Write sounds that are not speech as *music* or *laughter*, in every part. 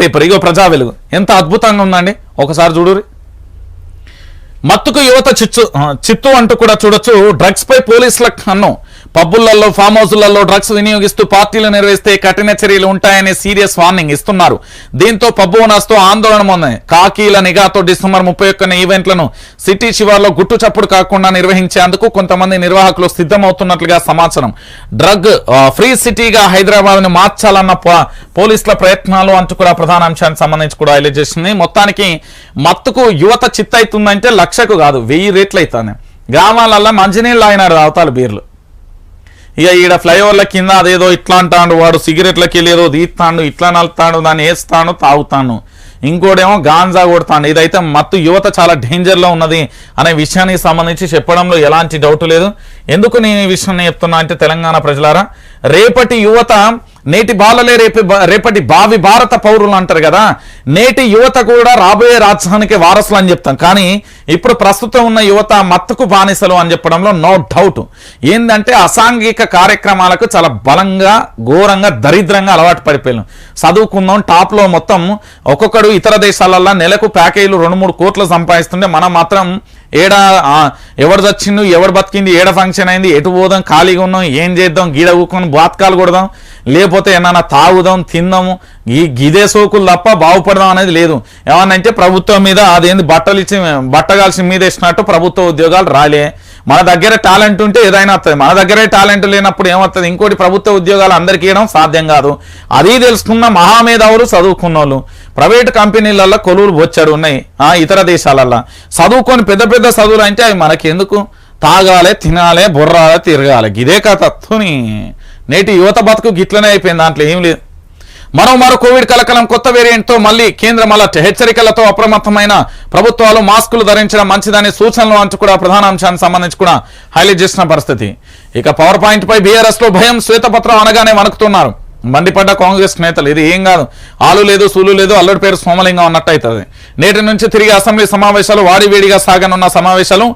Paper. ఇగో ప్రజా వెలుగు. ఎంత అద్భుతంగా ఉందండి. ఒకసారి చూడురి మత్తుకు యువత చిచ్చు చిత్తు అంటూ కూడా చూడొచ్చు. డ్రగ్స్ పై పోలీసుల కన్ను పబ్బులలో ఫామ్ హౌసులలో డ్రగ్స్ వినియోగిస్తూ పార్టీలు నిర్వహిస్తే కఠిన చర్యలు ఉంటాయనే సీరియస్ వార్నింగ్ ఇస్తున్నారు. దీంతో పబ్బు ఓనర్స్తో ఆందోళన ఉంది. కాకీల నిఘాతో డిసెంబర్ ముప్పై ఒక్కన ఈవెంట్లను సిటీ శివార్లో గుట్టు చప్పుడు కాకుండా నిర్వహించేందుకు కొంతమంది నిర్వాహకులు సిద్ధమవుతున్నట్లుగా సమాచారం. డ్రగ్ ఫ్రీ సిటీగా హైదరాబాద్ను మార్చాలన్న పోలీసుల ప్రయత్నాలు అంటూ కూడా ప్రధాన అంశానికి సంబంధించి కూడా హైలైట్ చేసింది. మొత్తానికి మత్తుకు యువత చిత్తైతుందంటే లక్షకు కాదు వెయ్యి రేట్లు అవుతాను గ్రామాలల్లో మంచినీళ్ళు ఆయన అవతాలు బీర్లు. ఇక ఈడ ఫ్లైఓవర్ల కింద అదేదో ఇట్లా అంటాడు వాడు సిగరెట్లకి వెళ్ళేదో తీస్తాడు ఇట్లా నలుతాడు దాన్ని వేస్తాను తాగుతాను ఇంకోటేమో గాంజా కొడతాను ఇదైతే మత్తు యువత చాలా డేంజర్లో ఉన్నది అనే విషయానికి సంబంధించి చెప్పడంలో ఎలాంటి డౌట్ లేదు. ఎందుకు నేను ఈ విషయాన్ని చెప్తున్నా అంటే తెలంగాణ ప్రజలారా రేపటి యువత నేటి బాలలే రేపు రేపటి భావి భారత పౌరులు అంటారు కదా. నేటి యువత కూడా రాబోయే రాజ్యానికి వారసులు అని చెప్తాం. కానీ ఇప్పుడు ప్రస్తుతం ఉన్న యువత మత్తుకు బానిసలు అని చెప్పడంలో నో డౌట్. ఏంటంటే అసాంఘిక కార్యక్రమాలకు చాలా బలంగా ఘోరంగా దరిద్రంగా అలవాటు పడిపోయాను చదువుకుందాం టాప్లో మొత్తం ఒక్కొక్కడు ఇతర దేశాలల్లో నెలకు ప్యాకేజీలు రెండు మూడు కోట్లు సంపాదిస్తుంటే మనం మాత్రం ఏడ ఎవడు చచ్చిండు ఎవడు బతికింది ఏడ ఫంక్షన్ అయింది ఎటు పోదాం ఖాళీగా ఉన్నాం ఏం చేద్దాం గీడ ఊకొని బాత్కాలు కొడదాం లేకపోతే ఏమన్నా తాగుదాం తిందాము ఈ గిదే సోకులు తప్ప బాగుపడదాం అనేది లేదు. ఏమన్నా అంటే ప్రభుత్వం మీద అదేంది బట్టలు ఇచ్చి బట్టగాల్సిన మీద ఇచ్చినట్టు ప్రభుత్వ ఉద్యోగాలు రాలే. మన దగ్గర టాలెంట్ ఉంటే ఏదైనా వస్తుంది మన దగ్గరే టాలెంట్ లేనప్పుడు ఏమవుతుంది ఇంకోటి ప్రభుత్వ ఉద్యోగాలు అందరికీ ఇవ్వడం సాధ్యం కాదు. అది తెలుసుకున్న మహామేధావులు చదువుకున్న వాళ్ళు ప్రైవేట్ కంపెనీలలో కొలువులు బొచ్చాడు ఉన్నాయి. ఆ ఇతర దేశాలల్లో. చదువుకొని పెద్ద పెద్ద చదువులు అంటే అవి మనకెందుకు? తాగాలే తాగాలి తినాలి బుర్రాలి తిరగాలి. ఇదే కథని నేటి యువత బతుకు గిట్లనే అయిపోయింది. దాంట్లో ఏం లేదు. మరో మరో కోవిడ్ కలకలం కొత్త వేరియంట్తో మళ్ళీ మళ్ళీ కేంద్రం అలర్ట్. హెచ్చరికలతో అప్రమత్తమైన ప్రభుత్వాలు మాస్కులు ధరించడం మంచిదనే సూచనలు అంటూ కూడా ప్రధాన అంశానికి సంబంధించి కూడా హైలైట్ చేసిన పరిస్థితి. ఇక పవర్ పాయింట్ పై బీఆర్ఎస్లో భయం శ్వేతపత్రం అనగానే వణుకుతున్నారు. మండిపడ్డ కాంగ్రెస్ నేతలు. ఇది ఏం కాదు. ఆలు లేదు సూలు లేదు అల్లుడి పేరు సోమలింగం అన్నట్టు అవుతుంది నేటి నుంచి తిరిగి అసెంబ్లీ సమావేశాలు వాడివేడిగా సాగనున్న సమావేశాలు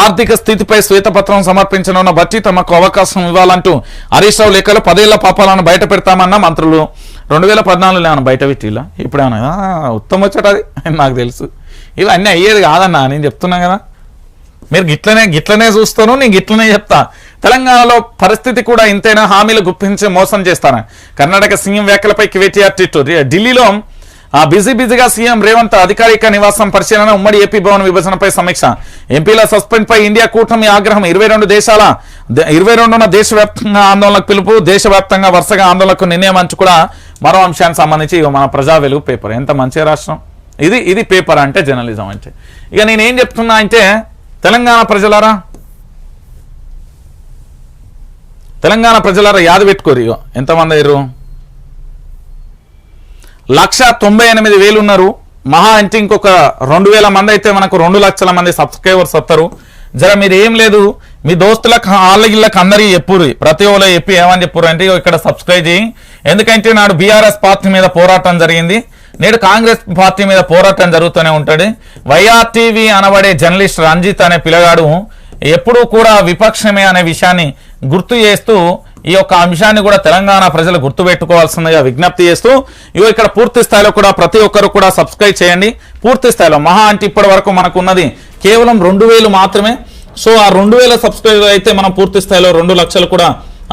ఆర్థిక స్థితిపై శ్వేతపత్రం సమర్పించనున్న బట్టి తమకు అవకాశం ఇవ్వాలంటూ హరీష్ రావు లెక్కలు పదేళ్ళ పాపాలను బయట పెడతామన్న మంత్రులు. రెండు వేల పద్నాలుగులో ఏమన్నా బయట పెట్టిలా ఇప్పుడు ఏమన్నా ఉత్తమ వచ్చటది *laughs* నాకు తెలుసు. ఇవి అన్నీ అయ్యేది కాదన్నా నేను చెప్తున్నా కదా. మీరు గిట్లనే గిట్లనే చూస్తాను నేను గిట్లనే చెప్తా. తెలంగాణలో పరిస్థితి కూడా ఇంతైనా హామీలు గుప్పించి మోసం చేస్తారా కర్ణాటక సీఎం వ్యాఖ్యలపై కేటీఆర్ ట్విట్టు ఢిల్లీలో ఆ బిజీ బిజీగా సీఎం రేవంత్ అధికారిక నివాసం పరిశీలన ఉమ్మడి ఏపీ భవన్ విభజనపై సమీక్ష. ఎంపీల సస్పెండ్ పై ఇండియా కూటమి ఆగ్రహం. ఇరవై రెండు దేశాల ఇరవై రెండున దేశవ్యాప్తంగా ఆందోళనకు పిలుపు దేశవ్యాప్తంగా వరుసగా ఆందోళనకు నిర్ణయం అంచు కూడా మరో అంశానికి సంబంధించి ఇగో మన ప్రజా వెలుగు పేపర్. ఎంత మంచి రాష్ట్రం. ఇది ఇది పేపర్ అంటే జర్నలిజం అంటే. ఇక నేనేం చెప్తున్నా అంటే తెలంగాణ ప్రజలారా తెలంగాణ ప్రజలారా యాద పెట్టుకోరు ఇగో. ఎంతమంది అయ్యారు? లక్ష తొంభై ఎనిమిది వేలు ఉన్నారు. మహా అంటే ఇంకొక రెండు వేల మంది అయితే మనకు రెండు లక్షల మంది సబ్స్క్రైబర్స్ వస్తారు. జర మీరు ఏం లేదు. మీ దోస్తులకు ఆళ్ళగిళ్ళకి అందరికీ చెప్పురు ప్రతి ఒక్కరు చెప్పి ఏమని చెప్పురు అంటే ఇగో ఇక్కడ సబ్స్క్రైబ్ చేయి. ఎందుకంటే నాడు బీఆర్ఎస్ పార్టీ మీద పోరాటం జరిగింది. నేడు కాంగ్రెస్ పార్టీ మీద పోరాటం జరుగుతూనే ఉంటుంది. వైఆర్టీవీ అనబడే జర్నలిస్ట్ రంజిత్ అనే పిల్లగాడు ఎప్పుడూ కూడా విపక్షమే అనే విషయాన్ని గుర్తు చేస్తూ ఈ యొక్క అంశాన్ని కూడా తెలంగాణ ప్రజలు గుర్తుపెట్టుకోవాల్సిందిగా విజ్ఞప్తి చేస్తూ ఇవి ఇక్కడ పూర్తి స్థాయిలో కూడా ప్రతి ఒక్కరు కూడా సబ్స్క్రైబ్ చేయండి. పూర్తి స్థాయిలో మహా అంటే ఇప్పటి వరకు మనకు ఉన్నది కేవలం రెండు వేలు మాత్రమే. సో ఆ రెండు వేల అయితే మనం పూర్తి స్థాయిలో రెండు లక్షలు కూడా